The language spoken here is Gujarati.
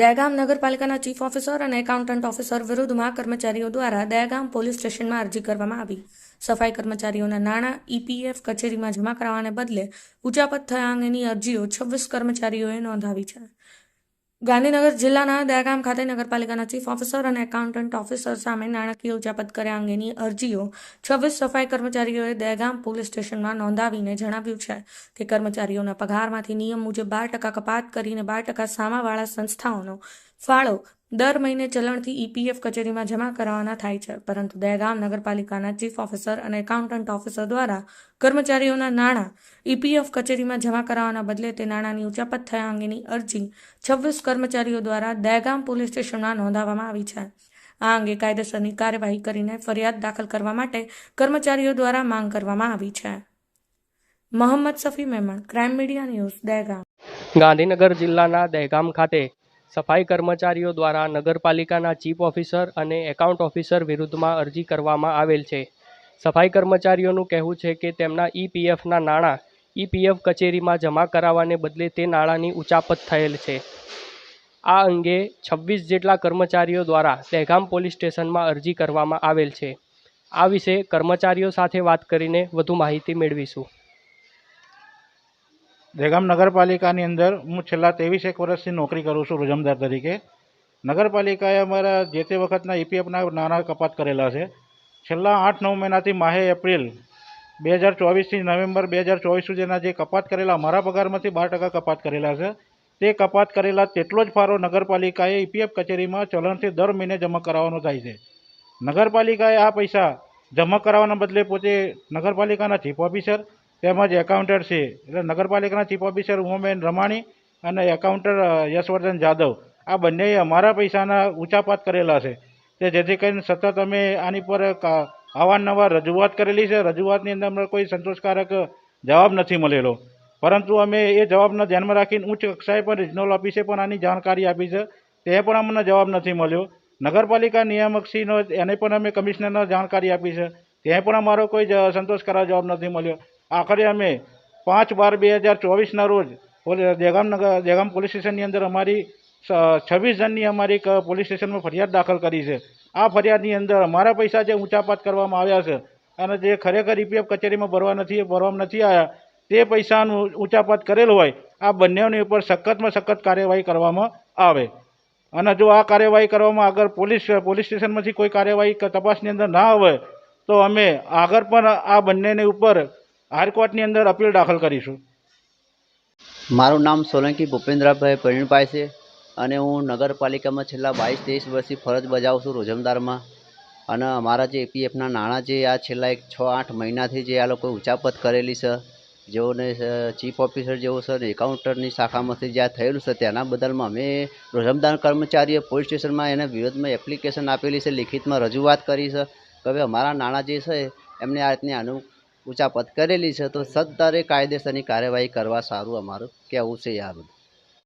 દહેગામ નગરપાલિકાના ચીફ ઓફિસર અને એકાઉન્ટન્ટ ઓફિસર વિરુદ્ધમાં કર્મચારીઓ દ્વારા દહેગામ પોલીસ સ્ટેશનમાં અરજી કરવામાં આવી. સફાઈ કર્મચારીઓના નાણાં ઈપીએફ કચેરીમાં જમા કરાવવાને બદલે ઉચાપત થયા અંગેની અરજીઓ છવ્વીસ કર્મચારીઓએ નોંધાવી છે. ગાંધીનગર જિલ્લાના દહેગામ ખાતે નગરપાલિકાના ચીફ ઓફિસર અને એકાઉન્ટન્ટ ઓફિસર સામે નાણાકીય ઉચાપત કર્યા અંગેની અરજીઓ છવ્વીસ સફાઈ કર્મચારીઓએ દહેગામ પોલીસ સ્ટેશનમાં નોંધાવીને જણાવ્યું છે કે કર્મચારીઓના પગારમાંથી નિયમ મુજબ બાર ટકા કપાત કરીને બાર ટકા સામાવાળા સંસ્થાઓનો ફાળો દર મહિને ચલણથી ઈપીએફ કચેરીમાં જમા કરાવવાના થાય છે. પરંતુ દહેગામ નગરપાલિકાના ચીફ ઓફિસર અને એકાઉન્ટન્ટ ઓફિસર દ્વારા કર્મચારીઓના નાણાં ઈપીએફ કચેરીમાં જમા કરાવવાના બદલે તે નાણાંની ઉચાપત થયા અંગેની અરજી છવ્વીસ કર્મચારીઓ દ્વારા દહેગામ પોલીસ સ્ટેશનમાં નોંધાવવામાં આવી છે. આ અંગે કાયદેસરની કાર્યવાહી કરીને ફરિયાદ દાખલ કરવા માટે કર્મચારીઓ દ્વારા માંગ કરવામાં આવી છે. Mohammad Safi Memon, crime media news, Dahegam. Gandhinagar જિલ્લાના દહેગામ ખાતે સફાઈ કર્મચારીઓ દ્વારા નગરપાલિકાના ચીફ ઓફિસર અને એકાઉન્ટ ઓફિસર વિરુદ્ધમાં અરજી કરવામાં આવેલ છે. સફાઈ કર્મચારીઓનું કહેવું છે કે તેમના ઈપીએફના નાણાં ઈપીએફ કચેરીમાં જમા કરાવવાને બદલે તે નાણાંની ઉચાપત થયેલ છે. આ અંગે છવ્વીસ જેટલા કર્મચારીઓ દ્વારા દહેગામ પોલીસ સ્ટેશનમાં અરજી કરવામાં આવેલ છે. આ વિશે કર્મચારીઓ સાથે વાત કરીને વધુ માહિતી મેળવીશું. દહેગામ નગરપાલિકાની અંદર હું છેલ્લા ત્રેવીસ એક વર્ષથી નોકરી કરું છું રોજમદાર તરીકે. નગરપાલિકાએ અમારા જે તે વખતના ઈપીએફના નાણાં કપાત કરેલા છે. છેલ્લા આઠ નવ મહિનાથી માહે એપ્રિલ બે હજાર ચોવીસથી નવેમ્બર બે હજાર ચોવીસ સુધીના જે કપાત કરેલા મારા પગારમાંથી બાર ટકા કપાત કરેલા છે. તે કપાત કરેલા તેટલો જ ફાળો નગરપાલિકાએ ઈપીએફ કચેરીમાં ચલણથી દર મહિને જમા કરાવવાનો થાય છે. નગરપાલિકાએ આ પૈસા જમા કરાવવાના બદલે પોતે નગરપાલિકાના ચીફ ઓફિસર તેમજ એકાઉન્ટર છે. એટલે નગરપાલિકાના ચીફ ઓફિસર ઉમાબેન રમાણી અને એકાઉન્ટર યશવર્ધન જાદવ. આ બંનેએ અમારા પૈસાના ઊંચાપાત કરેલા છે. તે જેથી કરીને સતત અમે આની પર અવારનવાર રજૂઆત કરેલી છે. રજૂઆતની અંદર અમને કોઈ સંતોષકારક જવાબ નથી મળેલો. પરંતુ અમે એ જવાબને ધ્યાનમાં રાખીને ઉચ્ચ કક્ષાએ પણ રિજનલ ઓફિસે પણ આની જાણકારી આપી છે. તે પણ અમને જવાબ નથી મળ્યો. નગરપાલિકા નિયામકશ્રીનો એને પણ અમે કમિશનરને જાણકારી આપી છે. ત્યાં પણ અમારો કોઈ સંતોષકારક જવાબ નથી મળ્યો. આખરે અમે પાંચ બાર બે હજાર ચોવીસના રોજ પોલી- દહેગામ પોલીસ સ્ટેશનની અંદર અમારી છવ્વીસ જણની અમારી પોલીસ સ્ટેશનમાં ફરિયાદ દાખલ કરી છે. આ ફરિયાદની અંદર અમારા પૈસા જે ઊંચાપાત કરવામાં આવ્યા છે અને જે ખરેખર ઈપીએફ કચેરીમાં ભરવા નથી, ભરવામાં નથી આવ્યા, તે પૈસાનું ઊંચાપાત કરેલ હોય, આ બંનેની ઉપર સખતમાં સખત કાર્યવાહી કરવામાં આવે. અને જો આ કાર્યવાહી કરવામાં આગળ પોલીસ પોલીસ સ્ટેશનમાંથી કોઈ કાર્યવાહી તપાસની અંદર ના આવે, તો અમે આગળ પણ આ બંનેની ઉપર હાઈકોર્ટની અંદર અપીલ દાખલ કરીશું. મારું નામ સોલંકી ભૂપેન્દ્રભાઈ પરિણભાઈ છે અને હું નગરપાલિકામાં છેલ્લા બાવીસ ત્રેવીસ વર્ષથી ફરજ બજાવું છું રોજમદારમાં. અને અમારા જે એપીએફના નાણાં જે આ છેલ્લા એક છ આઠ મહિનાથી જે આ લોકોએ ઉચાપત કરેલી છે, જેઓને ચીફ ઓફિસર જેવો છે ને એકાઉન્ટરની શાખામાંથી જે થયેલું છે તેના બદલમાં અમે રોજમદાર કર્મચારીએ પોલીસ સ્ટેશનમાં એના વિરોધમાં એપ્લિકેશન આપેલી છે, લિખિતમાં રજૂઆત કરી છે. કે હવે અમારા નાણાં જે છે, એમને આ રીતની આનું ઉચાપત કરેલી છે તો સત્તરે કાયદેસરની કાર્યવાહી કરવા સારું અમારું કહેવું છે યાર.